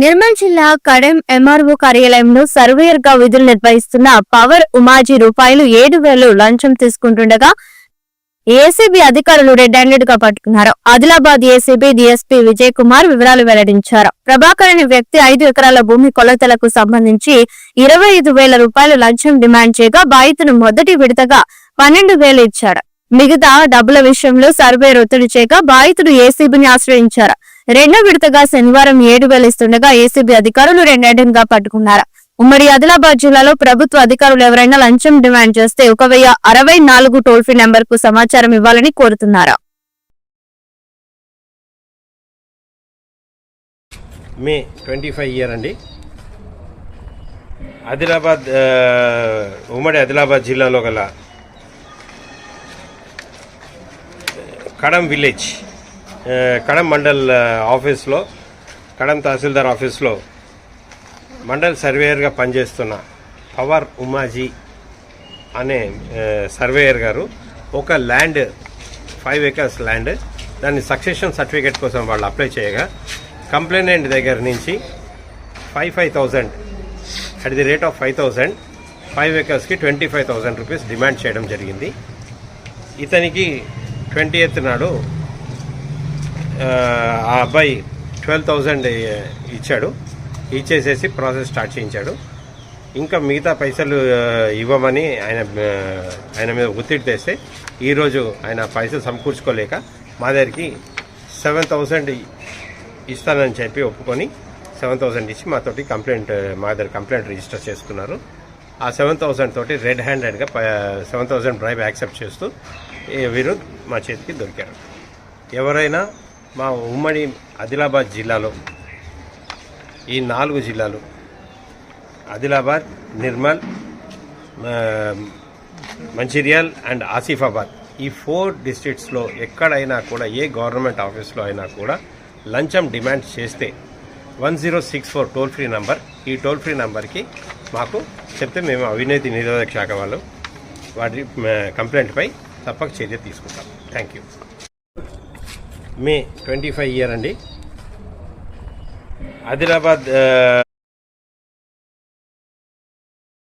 నిర్మల్ జిల్లా కడెం ఎంఆర్ఓ కార్యాలయంలో సర్వేయర్గా విధులు నిర్వహిస్తున్న పవర్ ఉమాజీ రూపాయలు ఏడు వేలు లంచం తీసుకుంటుండగా ఏసీబీ అధికారులు రెడ్ హ్యాండెడ్గా పట్టుకున్నారు. ఆదిలాబాద్ ఏసీబీ డిఎస్పీ విజయ్ కుమార్ వివరాలు వెల్లడించారు. ప్రభాకర్ అనే వ్యక్తి ఐదు ఎకరాల భూమి కొలతలకు సంబంధించి ఇరవై ఐదు వేల రూపాయలు లంచం డిమాండ్ చేయగా బాధితును మొదటి విడతగా పన్నెండు వేలు ఇచ్చాడు. మిగతా డబ్బుల విషయంలో సర్వేయర్ ఒత్తిడి చేయగా బాధితుడు ఏసీబీని ఆశ్రయించారు. రెండో విడతగా శనివారం ఏడు వేలు ఇస్తుండగా ఏసీబీ అధికారులు రెండేండుగా పట్టుకున్నారు? ఉమ్మడి ఆదిలాబాద్ జిల్లాలో ప్రభుత్వ అధికారులు ఎవరైనా లంచం డిమాండ్ చేస్తే ఒక వెయ్యి అరవై నాలుగు టోల్ ఫ్రీ నెంబర్కు సమాచారం ఇవ్వాలని కోరుతున్నారు? మే ట్వంటీ ఫైవ్ ఇయర్ అండి. ఆదిలాబాద్ ఉమ్మడి ఆదిలాబాద్ జిల్లాలో గల కడం విలేజ్ కడం మండల్ ఆఫీస్లో కడం తహసీల్దార్ ఆఫీస్లో మండల్ సర్వేయర్గా పనిచేస్తున్న పవర్ ఉమాజీ అనే సర్వేయర్ గారు ఒక ల్యాండ్ ఫైవ్ ఎకర్స్ ల్యాండ్ దాన్ని సక్సెషన్ సర్టిఫికేట్ కోసం వాళ్ళు అప్లై చేయగా కంప్లైనెంట్ దగ్గర నుంచి five five thousand at the rate of five thousand five ఎకర్స్కి twenty five thousand rupees demand చేయడం జరిగింది. ఇతనికి ట్వంటీ ఎయిత్ నాడు ఆ, అబ్బాయి ట్వెల్వ్ థౌజండ్ ఇచ్చాడు. ఇచ్చేసేసి ప్రాసెస్ స్టార్ట్ చేయించాడు. ఇంకా మిగతా పైసలు ఇవ్వమని ఆయన ఆయన మీద ఒత్తిడి తెస్తే ఈరోజు ఆయన పైసలు సమకూర్చుకోలేక మా దగ్గరికి సెవెన్ థౌజండ్ ఇస్తానని చెప్పి ఒప్పుకొని సెవెన్ థౌసండ్ ఇచ్చి మాతోటి కంప్లైంట్ మా దగ్గర కంప్లైంట్ రిజిస్టర్ చేసుకున్నారు. ఆ సెవెన్ థౌసండ్ తోటి రెడ్ హ్యాండెడ్గా సెవెన్ థౌసండ్ బ్రైబ్ యాక్సెప్ట్ చేస్తూ వీరు మా చేతికి దొరికారు. ఎవరైనా మా ఉమ్మడి ఆదిలాబాద్ జిల్లాలో ఈ నాలుగు జిల్లాలు. ఆదిలాబాద్ నిర్మల్ మంచిర్యాల్ అండ్ ఆసిఫాబాద్. ఈ ఫోర్ డిస్ట్రిక్ట్స్లో ఎక్కడైనా కూడా ఏ గవర్నమెంట్ ఆఫీస్లో అయినా కూడా లంచం డిమాండ్ చేస్తే one zero six four toll free number ఈ టోల్ ఫ్రీ నంబర్కి మాకు చెప్తే మేము అవినీతి నిరోధక శాఖ వాళ్ళు వాటి కంప్లైంట్పై తప్పక చర్య తీసుకుంటాం. Thank you. May twenty five year అండి. ఆదిలాబాద్